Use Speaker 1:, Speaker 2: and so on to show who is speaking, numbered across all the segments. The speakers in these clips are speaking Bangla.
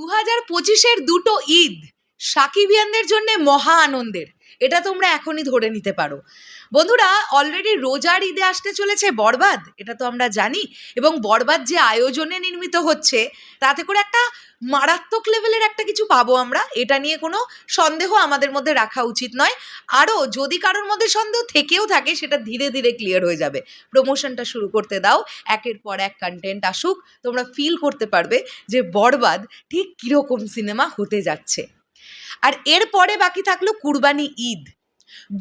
Speaker 1: দু হাজার পঁচিশের দুটো ঈদ সাকিবিয়ানদের জন্য মহা আনন্দের। এটা তোমরা এখনই ধরে নিতে পারো। বন্ধুরা অলরেডি রোজার ঈদে আসতে চলেছে বরবাদ, এটা তো আমরা জানি। এবং বরবাদ যে আয়োজনে নির্মিত হচ্ছে, তাতে করে একটা মারাত্মক লেভেলের একটা কিছু পাবো আমরা, এটা নিয়ে কোনো সন্দেহ আমাদের মধ্যে রাখা উচিত নয়। আরও যদি কারোর মধ্যে সন্দেহ থেকেও থাকে, সেটা ধীরে ধীরে ক্লিয়ার হয়ে যাবে। প্রমোশনটা শুরু করতে দাও, একের পর এক কন্টেন্ট আসুক, তোমরা ফিল করতে পারবে যে বরবাদ ঠিক কীরকম সিনেমা হতে যাচ্ছে। আর এরপরে বাকি থাকল কুরবানি ঈদ।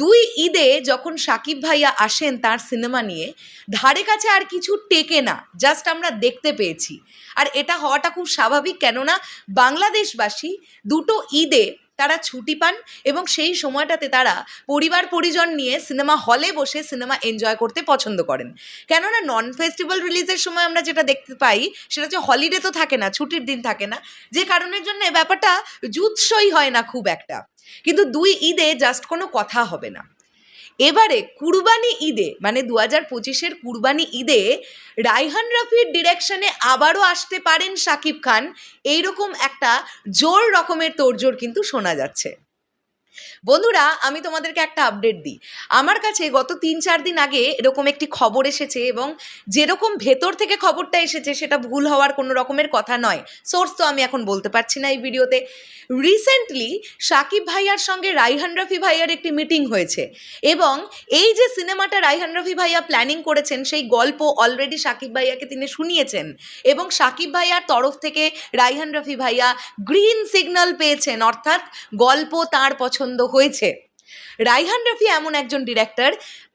Speaker 1: দুই ঈদে যখন সাকিব ভাইয়া আসেন তার সিনেমা নিয়ে, ধারে কাছে আর কিছু টেকে না জাস্ট আমরা দেখতে পেয়েছি। আর এটা হওয়াটা খুব স্বাভাবিক, কেননা বাংলাদেশবাসী দুটো ঈদে তারা ছুটি পান এবং সেই সময়টাতে তারা পরিবার পরিজন নিয়ে সিনেমা হলে বসে সিনেমা এনজয় করতে পছন্দ করেন। কেননা নন ফেস্টিভ্যাল রিলিজের সময় আমরা যেটা দেখতে পাই সেটা হচ্ছে হলিডে তো থাকে না, ছুটির দিন থাকে না। যে কারণের জন্য ব্যাপারটা জুৎসই হয় না খুব একটা। কিন্তু দুই ঈদে জাস্ট কোনো কথা হবে না। এবারে কুরবানি ঈদে মানে দু হাজার পঁচিশের কুরবানি ঈদে রাইহান রফির ডিরেকশনে আবারও আসতে পারেন শাকিব খান। এইরকম একটা জোর রকমের তোড়জোড় কিন্তু শোনা যাচ্ছে। বন্ধুরা, আমি তোমাদেরকে একটা আপডেট দিই। আমার কাছে গত তিন চার দিন আগে এরকম একটি খবর এসেছে এবং যেরকম ভেতর থেকে খবরটা এসেছে সেটা ভুল হওয়ার কোনো রকমের কথা নয়। সোর্স তো আমি এখন বলতে পারছি না এই ভিডিওতে। রিসেন্টলি সাকিব ভাইয়ার সঙ্গে রাইহান রফি ভাইয়ার একটি মিটিং হয়েছে এবং এই যে সিনেমাটা রাইহান রফি ভাইয়া প্ল্যানিং করেছেন, সেই গল্প অলরেডি সাকিব ভাইয়াকে তিনি শুনিয়েছেন এবং সাকিব ভাইয়ার তরফ থেকে রাইহান রফি ভাইয়া গ্রিন সিগন্যাল পেয়েছেন। অর্থাৎ গল্প তার পছন্দ হয়েছে। রাইহান রফি এমন একজন ডিরেক্টর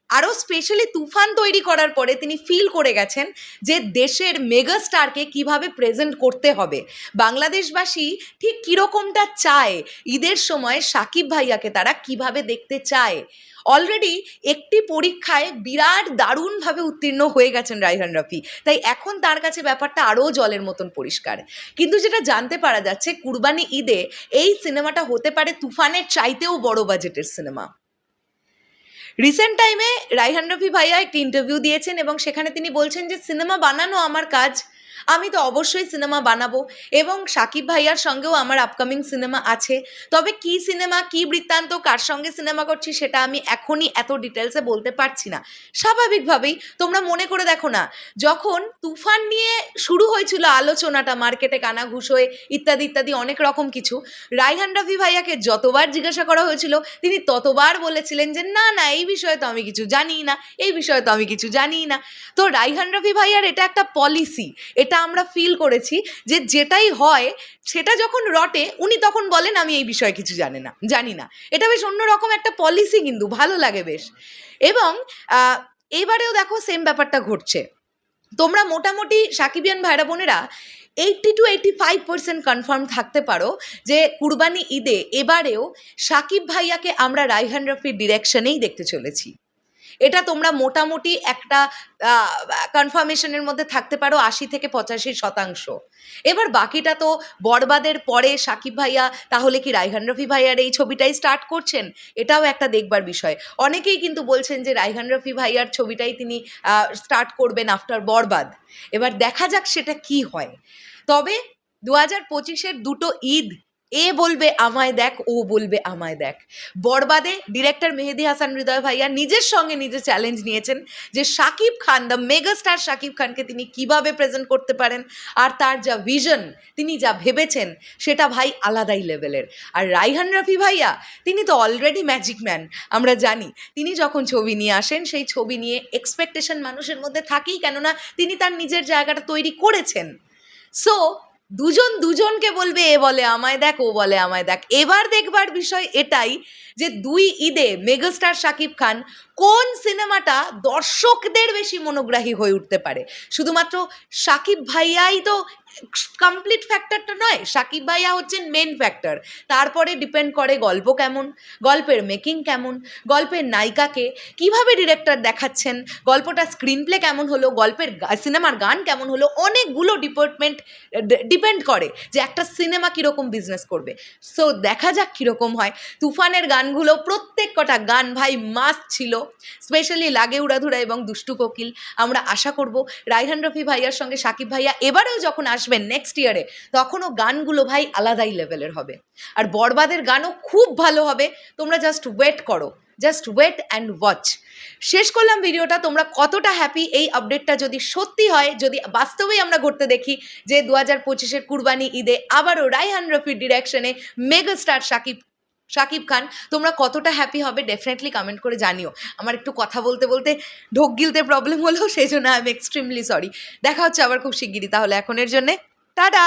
Speaker 1: আরও স্পেশালি তুফান তৈরি করার পরে তিনি ফিল করে গেছেন যে দেশের মেগা স্টারকে কীভাবে প্রেজেন্ট করতে হবে। বাংলাদেশবাসী ঠিক কীরকমটা চায়, ঈদের সময় সাকিব ভাইয়াকে তারা কীভাবে দেখতে চায়? অলরেডি একটি পরীক্ষায় বিরাট দারুণভাবে উত্তীর্ণ হয়ে গেছেন রাইহান রফি। তাই এখন তার কাছে ব্যাপারটা আরও জলের মতন পরিষ্কার। কিন্তু যেটা জানতে পারা যাচ্ছে, কুরবানি ঈদে এই সিনেমাটা হতে পারে তুফানের চাইতেও বড় বাজেটের সিনেমা রিসেন্ট টাইমে রাইহান রফি ভাইয়া একটি ইন্টারভিউ দিয়েছেন এবং সেখানে তিনি বলছেন যে, সিনেমা বানানো আমার কাজ। আমি তো অবশ্যই সিনেমা বানাবো এবং সাকিব ভাইয়ার সঙ্গেও আমার আপকামিং সিনেমা আছে। তবে কি সিনেমা কি বৃত্তান্ত, কার সঙ্গে সিনেমা করছি সেটা আমি এখনই এত ডিটেলসে বলতে পারছি না। স্বাভাবিকভাবেই তোমরা মনে করে দেখো না, যখন তুফান নিয়ে শুরু হয়েছিল আলোচনাটা, মার্কেটে কানা ঘুষোয় ইত্যাদি ইত্যাদি অনেক রকম কিছু রাইহান রফি ভাইয়াকে যতবার জিজ্ঞাসা করা হয়েছিল, তিনি ততবার বলেছিলেন যে, না না, এই বিষয়ে তো আমি কিছু জানি না, এই বিষয়ে তো আমি কিছু জানি না। তো রাইহান রফি ভাইয়ার এটা একটা পলিসি এটা আমরা ফিল করেছি যে যেটাই হয়, সেটা যখন রটে, উনি তখন বলেন, আমি এই বিষয়ে কিছু জানি না জানি না। এটা বেশ অন্যরকম একটা পলিসি কিন্তু, ভালো লাগে বেশ। এবং এবারেও দেখো সেম ব্যাপারটা ঘটছে। তোমরা মোটামুটি সাকিবিয়ান ভাইরা বোনেরা eighty two eighty five percent confirm থাকতে পারো যে কুরবানি ঈদে এবারেও সাকিব ভাইয়াকে আমরা রাইহান রফির ডিরেকশনেই দেখতে চলেছি। এটা তোমরা মোটামুটি একটা কনফার্মেশনের মধ্যে থাকতে পারো আশি থেকে পঁচাশি শতাংশ। এবার বাকিটা তো বরবাদের পরে সাকিব ভাইয়া, তাহলে কি রাইহান রফি ভাইয়ার এই ছবিটাই স্টার্ট করছেন? এটাও একটা দেখবার বিষয়। অনেকেই কিন্তু বলছেন যে রাইহান রফি ভাইয়ার ছবিটাই তিনি স্টার্ট করবেন আফটার বরবাদ। এবার দেখা যাক সেটা কি হয়। তবে দু হাজার পঁচিশের দুটো ঈদ এ বলবে, আমায় দেখ, ও বলবে, আমায় দেখ। বরবাদে ডিরেক্টর মেহেদি হাসান, হৃদয় ভাইয়া নিজের সঙ্গে নিজে চ্যালেঞ্জ নিয়েছেন যে Shakib Khan the mega star Shakib খানকে তিনি কীভাবে প্রেজেন্ট করতে পারেন আর তার যা ভিশন তিনি যা ভেবেছেন, সেটা ভাই আলাদাই লেভেলের আর রাইহান রফি ভাইয়া, তিনি তো অলরেডি ম্যাজিক ম্যান আমরা জানি। তিনি যখন ছবি নিয়ে আসেন, সেই ছবি নিয়ে এক্সপেকটেশন মানুষের মধ্যে থাকেই, কেননা তিনি তার নিজের জায়গাটা তৈরি করেছেন। সো দুজন দুজনকে বলবে, এ বলে আমায় দেখ, ও বলে আমায় দেখ। এবার দেখবার বিষয় এটাই যে দুই ঈদে মেগাস্টার শাকিব খান কোন সিনেমাটা দর্শকদের বেশি মনোগ্রাহী হয়ে উঠতে পারে? শুধুমাত্র শাকিব ভাইয়াই তো কমপ্লিট ফ্যাক্টরটা নয়, শাকিব ভাইয়া হচ্ছেন মেন ফ্যাক্টর তারপরে ডিপেন্ড করে গল্প কেমন, গল্পের মেকিং কেমন, গল্পের নায়িকাকে কীভাবে ডিরেক্টর দেখাচ্ছেন, গল্পটা স্ক্রিন প্লে কেমন হলো, গল্পের সিনেমার গান কেমন হলো, অনেকগুলো ডিপার্টমেন্ট ডিপেন্ড করে যে একটা সিনেমা কীরকম বিজনেস করবে। সো দেখা যাক কীরকম হয়। তুফানের গান গানগুলো প্রত্যেক কটা গান ভাই মাস্ট ছিল স্পেশালি লাগে উড়াধুরা এবং দুষ্টু কোকিল। আমরা আশা করব রাইহান রফি ভাইয়ার সঙ্গে সাকিব ভাইয়া এবারেও যখন আসবেন নেক্সট ইয়ারে তখনও গানগুলো ভাই আলাদাই লেভেলের হবে। আর বরবাদের গানও খুব ভালো হবে, তোমরা জাস্ট ওয়েট করো জাস্ট ওয়েট অ্যান্ড ওয়াচ শেষ করলাম ভিডিওটা তোমরা কতটা হ্যাপি এই আপডেটটা যদি সত্যি হয়, যদি বাস্তবেই আমরা ঘটতে দেখি যে দু হাজার পঁচিশের কুরবানি ঈদে আবারও রাইহান রফির ডিরেকশনে মেগা স্টার সাকিব শাকিব খান, তোমরা কতটা হ্যাপি হবে ডেফিনেটলি কমেন্ট করে জানিও। আমার একটু কথা বলতে বলতে ঢোক গিলতে প্রবলেম হলো, সেই জন্য আই এম এক্সট্রিমলি সরি দেখা হচ্ছে আবার খুব শিগগিরি তাহলে এখনের জন্যে, টাটা!